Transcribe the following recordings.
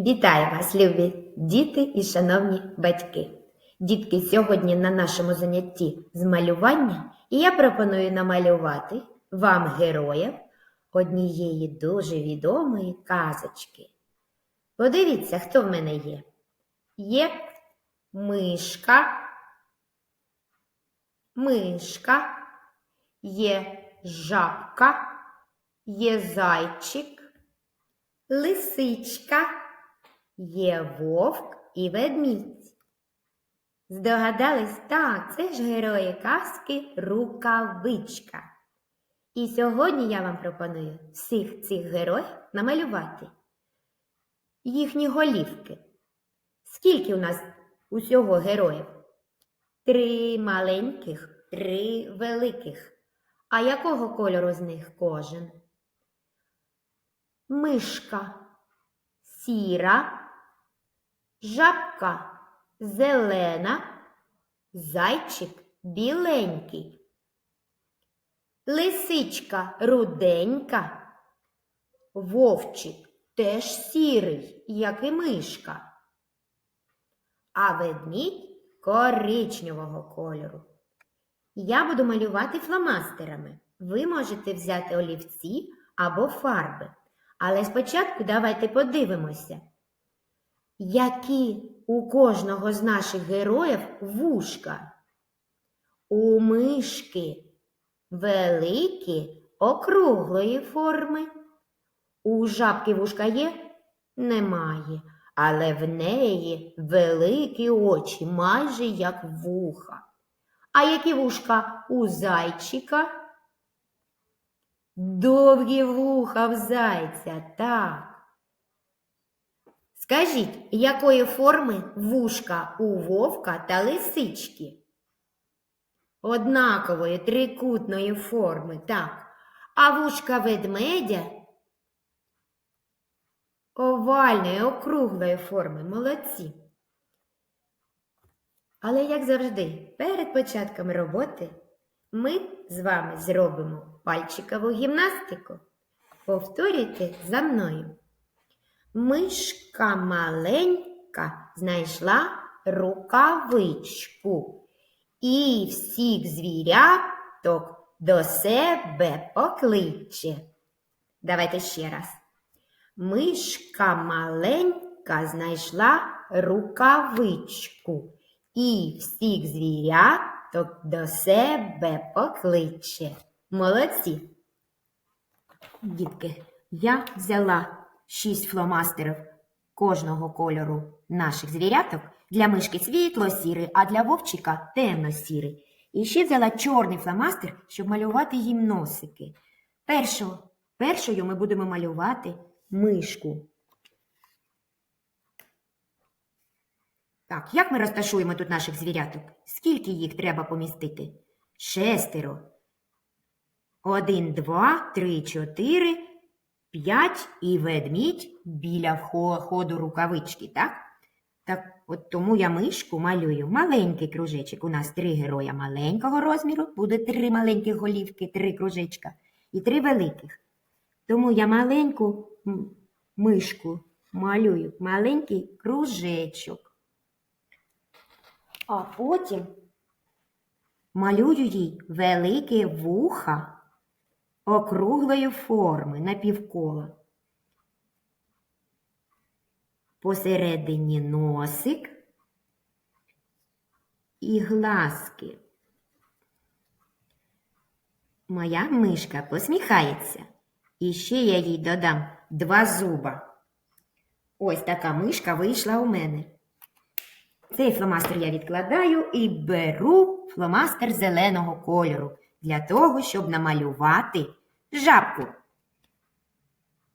Вітаю вас, любі діти і шановні батьки. Дітки, сьогодні на нашому занятті з малювання і я пропоную намалювати вам героїв однієї дуже відомої казочки. Подивіться, хто в мене є. Є мишка, мишка, є жабка, є зайчик, лисичка, є вовк і ведмідь. Здогадались? Так, це ж герої казки Рукавичка. І сьогодні я вам пропоную всіх цих героїв намалювати. Їхні голівки. Скільки у нас усього героїв? Три маленьких, три великих. А якого кольору з них кожен? Мишка сіра, жабка зелена, зайчик біленький, лисичка руденька, вовчик теж сірий, як і мишка, а ведмідь коричневого кольору. Я буду малювати фломастерами. Ви можете взяти олівці або фарби. Але спочатку давайте подивимося, які у кожного з наших героїв вушка. У мишки великі округлої форми. У жабки вушка є? Немає, але в неї великі очі, майже як вуха. А які вушка у зайчика? Довгі вуха в зайця, так. Скажіть, якої форми вушка у вовка та лисички? Однакової трикутної форми, так. А вушка ведмедя овальної, округлої форми. Молодці. Але, як завжди, перед початком роботи ми з вами зробимо пальчикову гімнастику. Повторюйте за мною. Мишка маленька знайшла рукавичку і всіх звіряток до себе покличе. Давайте ще раз. Мишка маленька знайшла рукавичку і всіх звіряток до себе покличе. Молодці. Дітки, я взяла шість фломастерів кожного кольору наших звіряток. Для мишки світло-сірий, а для вовчика темно-сірий. І ще взяла чорний фломастер, щоб малювати їм носики. Першого, першою ми будемо малювати мишку. Так, як ми розташуємо тут наших звіряток? Скільки їх треба помістити? Шестеро. Один, два, три, чотири, п'ять і ведмідь біля входу рукавички, так? Так, от тому я мишку малюю маленький кружечок. У нас три героя маленького розміру, буде три маленьких голівки, три кружечка і три великих. Тому я маленьку мишку малюю, маленький кружечок. А потім малюю їй велике вуха округлої форми напівкола. Посередині носик і глазки. Моя мишка посміхається. І ще я їй додам два зуба. Ось така мишка вийшла у мене. Цей фломастер я відкладаю і беру фломастер зеленого кольору для того, щоб намалювати жабку.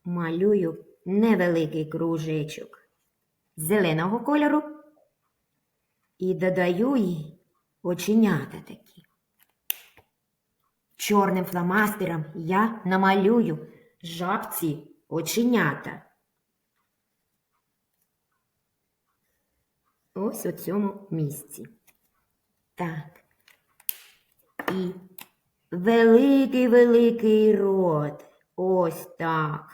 Малюю невеликий кружечок зеленого кольору і додаю їй оченята такі. Чорним фломастером я намалюю жабці оченята. Ось у цьому місці. Так. І великий-великий рот. Ось так.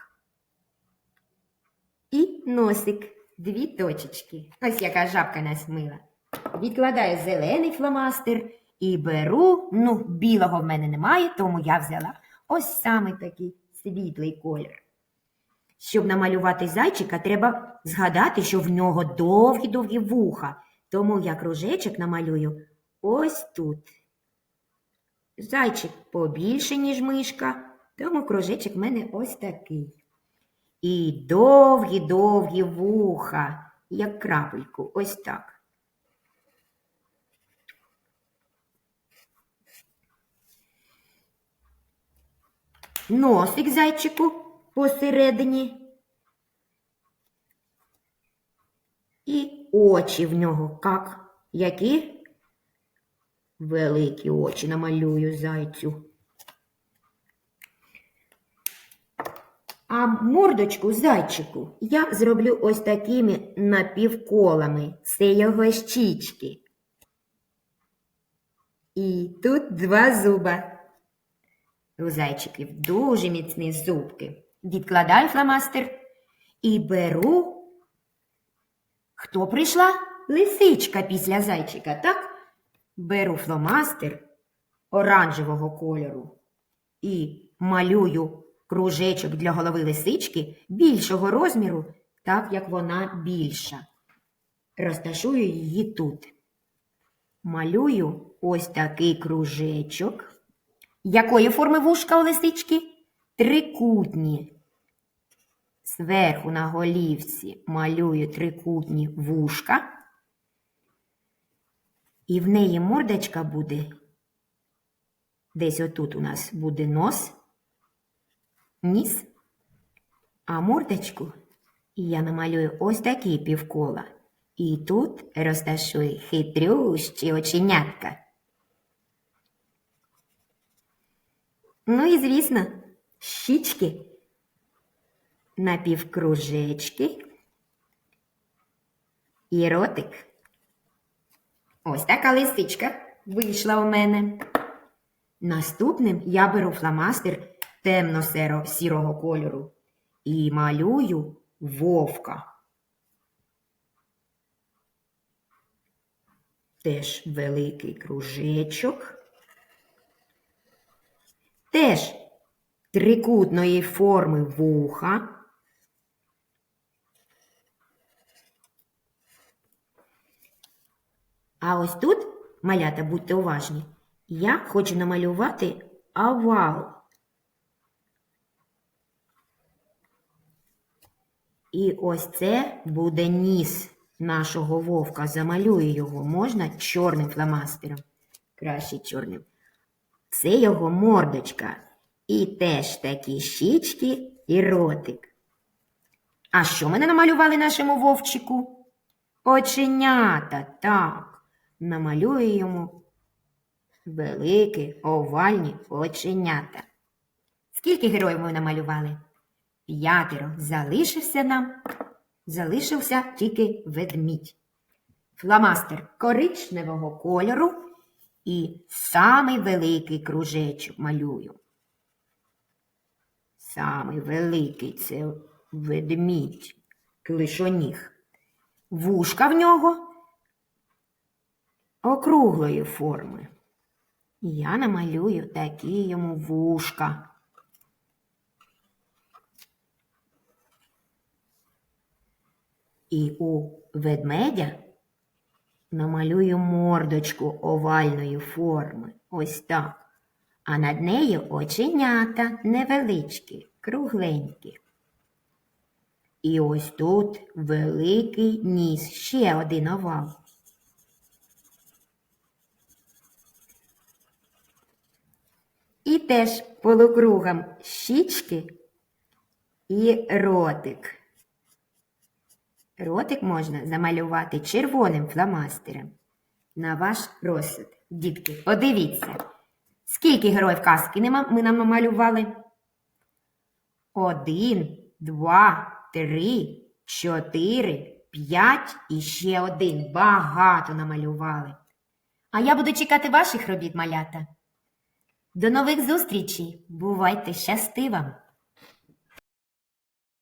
І носик дві точечки. Ось яка жабка нас мила. Відкладаю зелений фломастер і беру, ну, білого в мене немає, тому я взяла ось саме такий світлий колір. Щоб намалювати зайчика, треба згадати, що в нього довгі-довгі вуха. Тому я кружечок намалюю ось тут. Зайчик побільше, ніж мишка, тому кружечок в мене ось такий. І довгі-довгі вуха, як крапельку, ось так. Носик зайчику посередині. І очі в нього, як? Які? Великі очі намалюю зайцю. А мордочку зайчику я зроблю ось такими напівколами. Це його щічки. І тут два зуба. У зайчиків дуже міцні зубки. Відкладаю фломастер і беру. Хто прийшла? Лисичка після зайчика, так? Беру фломастер оранжевого кольору і малюю кружечок для голови лисички більшого розміру, так як вона більша. Розташую її тут. Малюю ось такий кружечок. Якої форми вушка у лисички? Трикутні. Зверху на голівці малюю трикутні вушка. І в неї мордочка буде. Десь отут у нас буде нос, ніс, а мордочку я намалюю ось такі півкола. І тут розташую хитрющі оченятка. Ну і, звісно, щічки, напівкружечки і ротик. Ось така лисичка вийшла у мене. Наступним я беру фломастер темно-сірого кольору і малюю вовка. Теж великий кружечок. Теж трикутної форми вуха. А ось тут, малята, будьте уважні, я хочу намалювати овал. І ось це буде ніс нашого вовка. Замалюю його можна чорним фломастером. Краще чорним. Це його мордочка. І теж такі щічки і ротик. А що ми намалювали нашому вовчику? Оченята, так. Намалюю йому великі овальні оченята. Скільки героїв ми намалювали? П'ятеро. Залишився нам. Залишився тільки ведмідь. Фломастер коричневого кольору і самий великий кружечок малюю. Самий великий це ведмідь, клишоніг. Вушка в нього округлої форми. Я намалюю такі йому вушка. І у ведмедя намалюю мордочку овальної форми. Ось так. А над нею оченята невеличкі, кругленькі. І ось тут великий ніс, ще один овал. Теж полукругом щічки і ротик. Ротик можна замалювати червоним фломастером. На ваш розсуд. Дітки, подивіться, скільки героїв казки ми намалювали? Один, два, три, чотири, п'ять і ще один. Багато намалювали. А я буду чекати ваших робіт, малята. До нових зустрічей. Бувайте щасти вам!